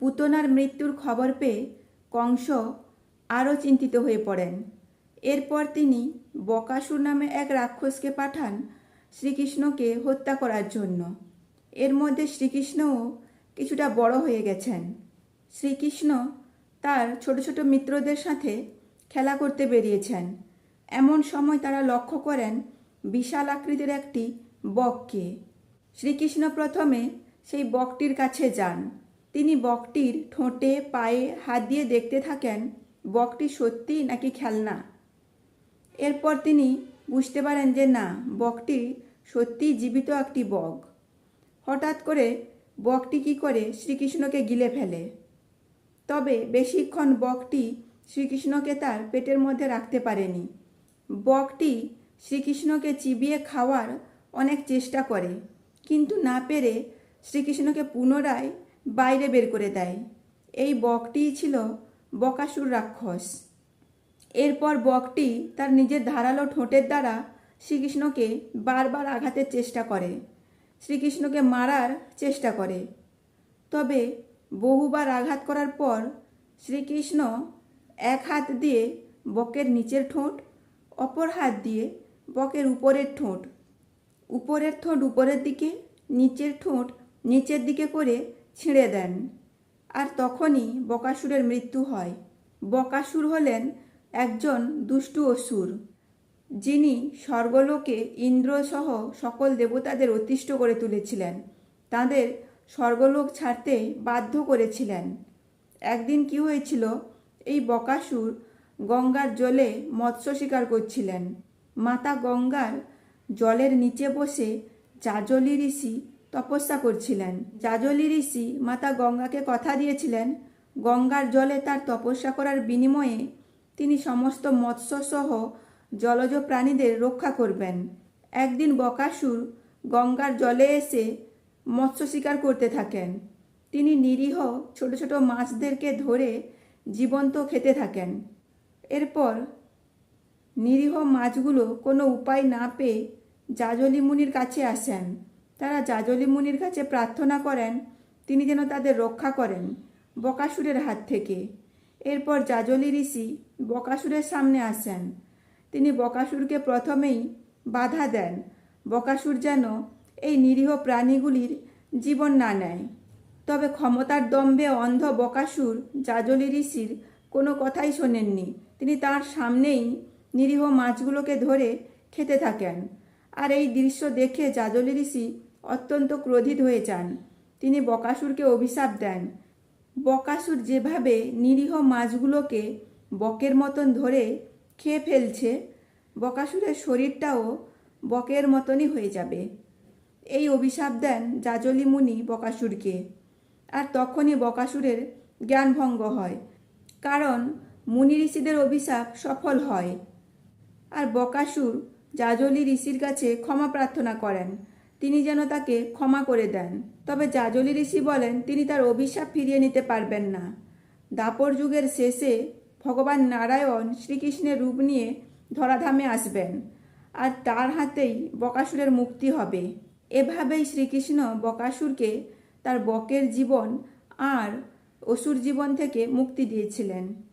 পুতনার মৃত্যুর খবর পেয়ে কংস আরও চিন্তিত হয়ে পড়েন। এরপর তিনি বকাসুর নামে এক রাক্ষসকে পাঠান শ্রীকৃষ্ণকে হত্যা করার জন্য। এর মধ্যে শ্রীকৃষ্ণও কিছুটা বড় হয়ে গেছেন। শ্রীকৃষ্ণ তার ছোট ছোট মিত্রদের সাথে খেলা করতে বেরিয়েছেন। এমন সময় তারা লক্ষ্য করেন বিশাল আকৃতির একটি বককে। শ্রীকৃষ্ণ প্রথমে সেই বকটির কাছে যান। তিনি বকটির ঠোঁটে, পায়ে হাত দিয়ে দেখতে থাকেন, বকটি সত্যি নাকি খেলনা? এরপর তিনি বুঝতে পারেন যে না, বকটি সত্যিই জীবিত একটি বক হঠাৎ করে বকটি কি করে শ্রীকৃষ্ণকে গিলে ফেলে? তবে বেশিক্ষণ বকটি শ্রীকৃষ্ণকে তার পেটের মধ্যে রাখতে পারেনি। বকটি শ্রীকৃষ্ণকে চিবিয়ে খাওয়ার অনেক চেষ্টা করে, কিন্তু না পেরে শ্রীকৃষ্ণকে পুনরায় বাইরে বের করে দেয়। এই বকটিই ছিল বকাসুর রাক্ষস। এরপর বকটি তার নিজের ধারালো ঠোঁটের দ্বারা শ্রীকৃষ্ণকে বারবার আঘাতের চেষ্টা করে। শ্রীকৃষ্ণকে মারার চেষ্টা করে। তবে বহুবার আঘাত করার পর শ্রীকৃষ্ণ এক হাত দিয়ে বকের নিচের ঠোঁট, অপর হাত দিয়ে বকের উপরের ঠোঁট। উপরের ঠোঁট উপরের দিকে, নিচের ঠোঁট নিচের দিকে করে ছিঁড়ে দেন। আর তখনই বকাসুরের মৃত্যু হয়। বকাসুর হলেন একজন দুষ্টু অসুর, যিনি স্বর্গলোকে ইন্দ্রসহ সকল দেবতাদের অতিষ্ঠ করে তুলেছিলেন। তাদের স্বর্গলোক ছাড়তে বাধ্য করেছিলেন। একদিন কি হয়েছিল? এই বকাসুর গঙ্গার জলে মৎস্য শিকার করছিলেন। মাতা গঙ্গার জলের নিচে বসে জাজলি ঋষি তপস্যা করছিলেন। জাজলি ঋষি মাতা গঙ্গাকে কথা দিয়েছিলেন, গঙ্গার জলে তার তপস্যা করার বিনিময়ে তিনি সমস্ত মৎস্যসহ জলজ প্রাণীদের রক্ষা করবেন। একদিন বকাসুর গঙ্গার জলে এসে মৎস্য শিকার করতে থাকেন। তিনি নিরীহ ছোট ছোট মাছদেরকে ধরে জীবন্ত খেতে থাকেন। এরপর নিরীহ মাছগুলো কোনো উপায় না পেয়ে জাজলি মুনির কাছে আসেন। তারা জাজলি মুনির কাছে প্রার্থনা করেন, তিনি যেন তাদের রক্ষা করেন বকাসুরের হাত থেকে। এরপর জাজলি ঋষি বকাসুরের সামনে আসেন। তিনি বকাসুরকে প্রথমেই বাধা দেন, বকাসুর যেন এই নিরীহ প্রাণীগুলির জীবন না নেয়। তবে ক্ষমতার দম্ভে অন্ধ বকাসুর জাজলি ঋষির কোনো কথাই শোনেননি। তিনি তার সামনেই নিরীহ মাছগুলোকে ধরে খেতে থাকেন। আর এই দৃশ্য দেখে জাজলি ঋষি অত্যন্ত ক্রোধিত হয়ে যান। তিনি বকাসুরকে অভিশাপ দেন। বকাসুর যেভাবে নিরীহ মাছগুলোকে বকের মতন ধরে খেয়ে ফেলছে, বকাসুরের শরীরটাও বকের মতনই হয়ে যাবে। এই অভিশাপ দেন জাজলি মুনি বকাসুরকে। আর তখনই বকাসুরের জ্ঞানভঙ্গ হয়, কারণ মুনি ঋষিদের অভিশাপ সফল হয়। আর বকাসুর জাজলি ঋষির কাছে ক্ষমা প্রার্থনা করেন। তিনি যেন তাকে ক্ষমা করে দেন। তবে জাজলি ঋষি বলেন, তিনি তার অভিশাপ ফিরিয়ে নিতে পারবেন না। দাপর যুগের শেষে ভগবান নারায়ণ শ্রীকৃষ্ণের রূপ নিয়ে ধরাধামে আসবেন আর তার হাতেই বকাসুরের মুক্তি হবে। এভাবেই শ্রীকৃষ্ণ বকাসুরকে তার বকের জীবন আর অসুর জীবন থেকে মুক্তি দিয়েছিলেন।